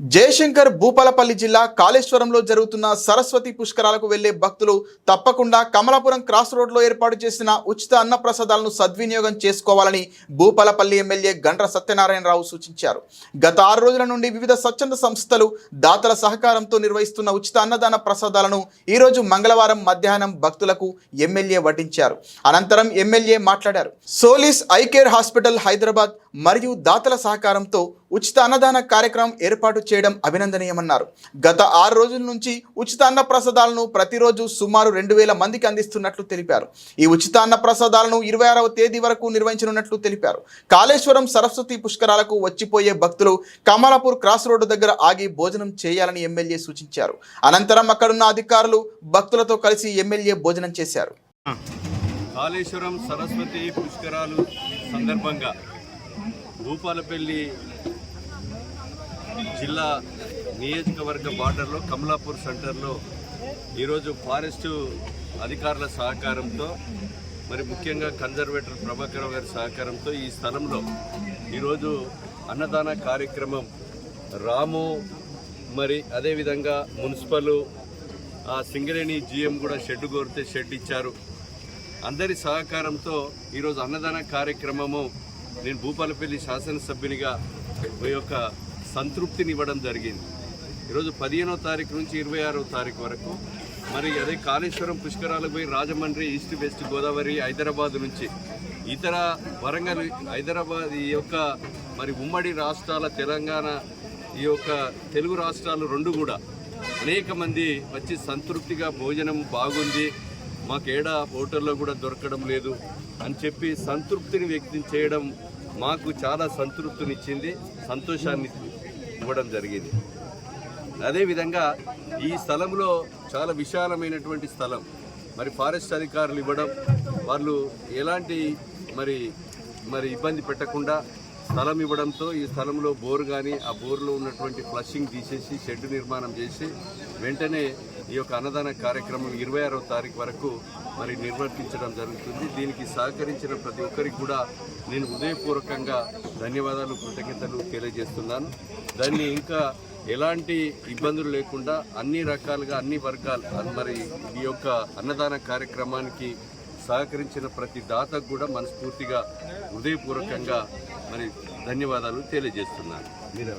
జయశంకర్ భూపాలపల్లి జిల్లా కాళేశ్వరంలో జరుగుతున్న సరస్వతి పుష్కరాలకు వెళ్ళే భక్తులు తప్పకుండా కమలాపురం క్రాస్ రోడ్లో ఏర్పాటు చేసిన ఉచిత అన్నప్రసాదాలను సద్వినియోగం చేసుకోవాలని భూపాలపల్లి ఎమ్మెల్యే గండ్ర సత్యనారాయణరావు సూచించారు. గత ఆరు రోజుల నుండి వివిధ స్వచ్ఛంద సంస్థలు దాతల సహకారంతో నిర్వహిస్తున్న ఉచిత అన్నదాన ప్రసాదాలను ఈరోజు మంగళవారం మధ్యాహ్నం భక్తులకు ఎమ్మెల్యే వడ్డించారు. అనంతరం ఎమ్మెల్యే మాట్లాడారు. సోలిస్ ఐకేర్ హాస్పిటల్ హైదరాబాద్ మరియు దాతల సహకారంతో ఉచిత అన్నదాన కార్యక్రమం ఏర్పాటు చేయడం అభినందనీయమన్నారు. గత ఆరు రోజుల నుంచి ఉచిత అన్న ప్రసాదాలను ప్రతిరోజు సుమారు రెండు వేల మందికి అందిస్తున్నట్లు తెలిపారు. ఈ ఉచిత అన్న ప్రసాదాలను ఇరవై ఆరవ తేదీ వరకు నిర్వహించనున్నట్లు తెలిపారు. కాళేశ్వరం సరస్వతి పుష్కరాలకు వచ్చిపోయే భక్తులు కమలాపూర్ క్రాస్ రోడ్డు దగ్గర ఆగి భోజనం చేయాలని ఎమ్మెల్యే సూచించారు. అనంతరం అక్కడున్న అధికారులు భక్తులతో కలిసి ఎమ్మెల్యే భోజనం చేశారు. కాళేశ్వరం సరస్వతి పుష్కరాలు సందర్భంగా భూపాలపల్లి జిల్లా నియోజకవర్గ బార్డర్లో కమలాపూర్ సెంటర్లో ఈరోజు ఫారెస్ట్ అధికారుల సహకారంతో మరి ముఖ్యంగా కన్జర్వేటర్ ప్రభాకర్ గారి సహకారంతో ఈ స్థలంలో ఈరోజు అన్నదాన కార్యక్రమం. రాము మరి అదేవిధంగా మున్సిపల్ ఆ సింగరేణి జిఎం కూడా షెడ్ కోరితే షెడ్ ఇచ్చారు. అందరి సహకారంతో ఈరోజు అన్నదాన కార్యక్రమము నేను భూపాలపల్లి శాసనసభ్యునిగా ఈ యొక్క సంతృప్తిని ఇవ్వడం జరిగింది. ఈరోజు పదిహేనో తారీఖు నుంచి ఇరవై ఆరో తారీఖు వరకు మరి అదే కాళేశ్వరం పుష్కరాలకు పోయి రాజమండ్రి ఈస్ట్ వెస్ట్ గోదావరి హైదరాబాద్ నుంచి ఇతర వరంగల్ హైదరాబాద్ ఈ యొక్క మరి ఉమ్మడి రాష్ట్రాల తెలంగాణ ఈ యొక్క తెలుగు రాష్ట్రాలు రెండు కూడా అనేక మంది వచ్చి సంతృప్తిగా భోజనం బాగుంది మాకు ఏడ హోటల్లో కూడా దొరకడం లేదు అని చెప్పి సంతృప్తిని వ్యక్తం చేయడం మాకు చాలా సంతృప్తినిచ్చింది సంతోషాన్ని ఇవ్వడం జరిగింది. అదేవిధంగా ఈ స్థలంలో చాలా విశాలమైనటువంటి స్థలం. మరి ఫారెస్ట్ అధికారులు ఇవ్వడం వాళ్ళు ఎలాంటి మరి మరి ఇబ్బంది పెట్టకుండా స్థలం ఇవ్వడంతో ఈ స్థలంలో బోర్ కానీ ఆ బోర్లో ఉన్నటువంటి ఫ్లషింగ్ తీసేసి షెడ్ నిర్మాణం చేసి వెంటనే ఈ యొక్క అన్నదాన కార్యక్రమం ఇరవై ఆరో తారీఖు వరకు మరి నిర్వర్తించడం జరుగుతుంది. దీనికి సహకరించిన ప్రతి ఒక్కరికి కూడా నేను హృదయపూర్వకంగా ధన్యవాదాలు కృతజ్ఞతలు తెలియజేస్తున్నాను. దాన్ని ఇంకా ఎలాంటి ఇబ్బందులు లేకుండా అన్ని రకాలుగా అన్ని వర్గాలు మరి ఈ యొక్క అన్నదాన కార్యక్రమానికి సహకరించిన ప్రతి దాతకు కూడా మనస్ఫూర్తిగా హృదయపూర్వకంగా మరి ధన్యవాదాలు తెలియజేస్తున్నాను. మీరు